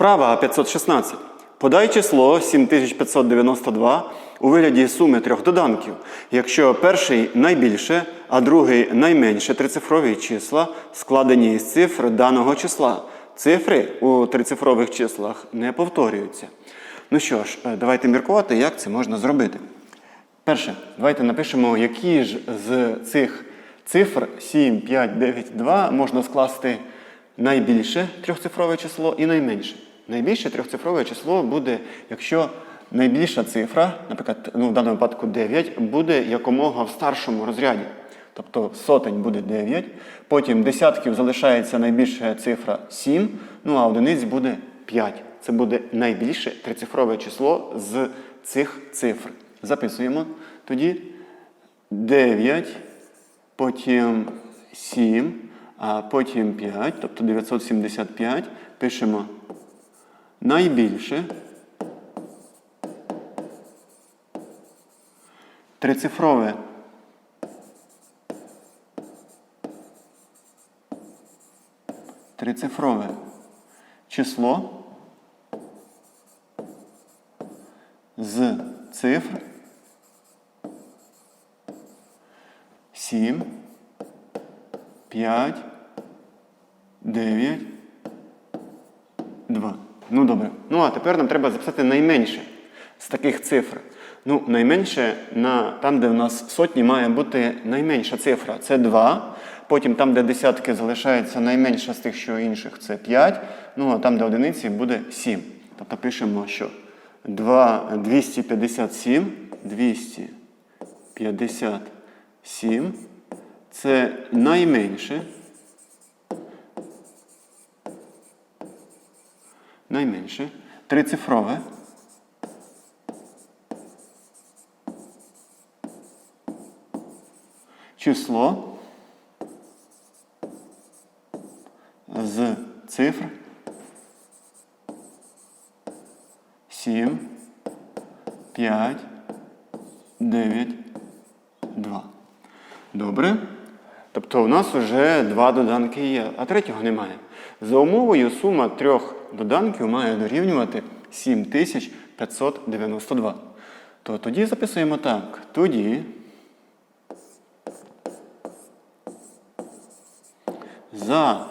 Вправа 516. Подай число 7592 у вигляді суми трьох доданків. Якщо перший найбільше, а другий найменше трицифрові числа складені із цифр даного числа. Цифри у трицифрових числах не повторюються. Ну що ж, е, давайте міркувати, як це можна зробити. Перше, давайте напишемо, які ж з цих цифр 7, 5, 9, 2 можна скласти найбільше трьохцифрове число і найменше. Найбільше трьохцифрове число буде, якщо найбільша цифра, наприклад, ну, в даному випадку 9, буде якомога в старшому розряді. Тобто сотень буде 9, потім десятків залишається найбільша цифра 7, ну а одиниць буде 5. Це буде найбільше трицифрове число з цих цифр. Записуємо тоді 9, потім 7, а потім 5, тобто 975. Пишемо найбільше. Трицифрове. Трицифрове. Число. З цифр. 7, 5, 9, 2. Ну добре. Ну а тепер нам треба записати найменше з таких цифр. Ну, найменше на там, де в нас сотні, має бути найменша цифра. Це 2. Потім там, де десятки залишається найменша з тих, що інших, це 5. Ну, а там, де одиниці, буде 7. Тобто пишемо, що 2, 257, 257 це найменше. Найменше трицифрове. Число з цифр 7, 5, 9, 2. Добре. Тобто у нас вже два доданки є, а третього немає. За умовою сума трьох доданків має дорівнювати 7592. То тоді записуємо так. Тоді за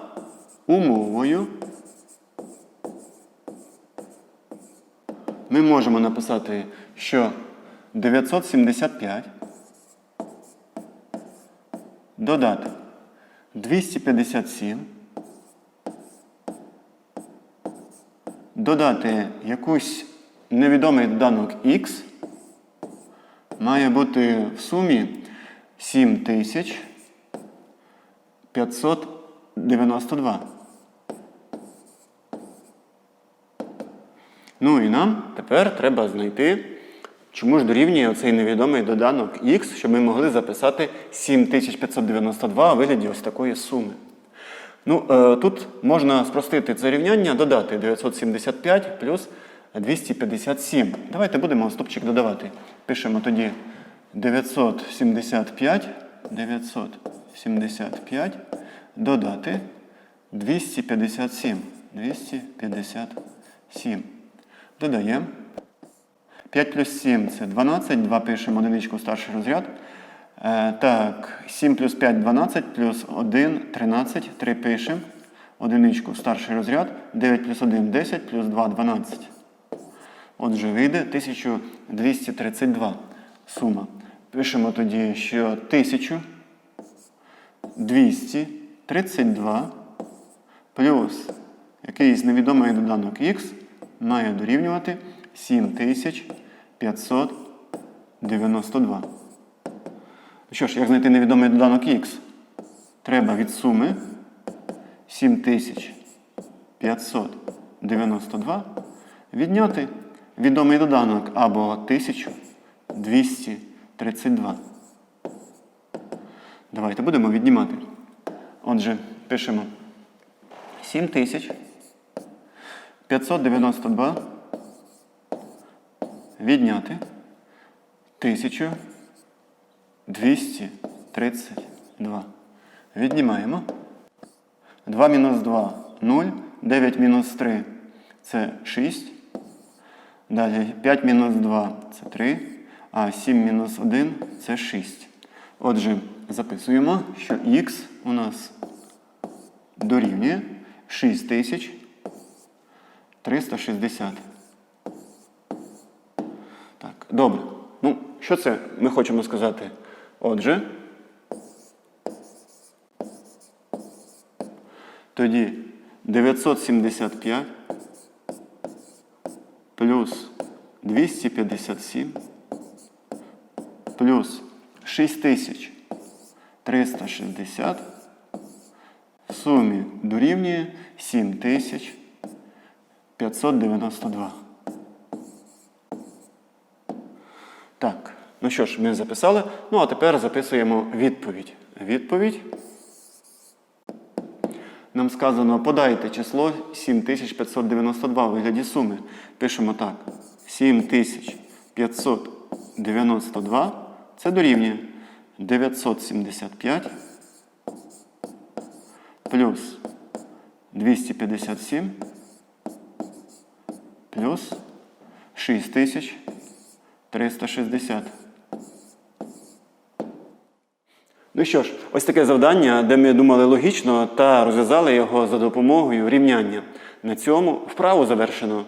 умовою ми можемо написати, що 975 додати 257, додати якусь невідомий доданок x. Має бути в сумі 7592. Ну і нам тепер треба знайти, чому ж дорівнює оцей невідомий доданок x, щоб ми могли записати 7592 у вигляді ось такої суми. Ну, е, тут можна спростити це рівняння, додати 975 плюс 257. Давайте будемо стопчик додавати. Пишемо тоді 975, 975 додати 257. 257. Додаємо. 5 плюс 7 це 12, 2 пишемо одиничку старший розряд. Е, так, 7 плюс 5 12, плюс 1 13, 3 пишемо. Одиничку старший розряд. 9 плюс 1 10, плюс 2 12. Отже, вийде 1232 сума. Пишемо тоді, що 1232 плюс якийсь невідомий доданок х має дорівнювати 7592. Ну що ж, як знайти невідомий доданок х? Треба від суми 7592 відняти відомий доданок або 1232. Давайте будемо віднімати. Отже, пишемо 7592 відняти 1232. Віднімаємо. 2 мінус 2 0. 9 мінус 3 це 6. Далі 5 мінус 2 це 3. А 7 мінус 1 це 6. Отже, записуємо, що х у нас дорівнює 6360. Добре. Ну, що це ми хочемо сказати? Отже, тоді 975 плюс 257 плюс 6360 в сумі дорівнює 7592. Так, ну що ж, ми записали. Ну а тепер записуємо відповідь. Відповідь. Нам сказано, подайте число 7592 у вигляді суми. Пишемо так. 7592 це дорівнює 975 плюс 257 плюс 6360. Ну що ж, ось таке завдання, де ми думали логічно та розв'язали його за допомогою рівняння. На цьому вправу завершено.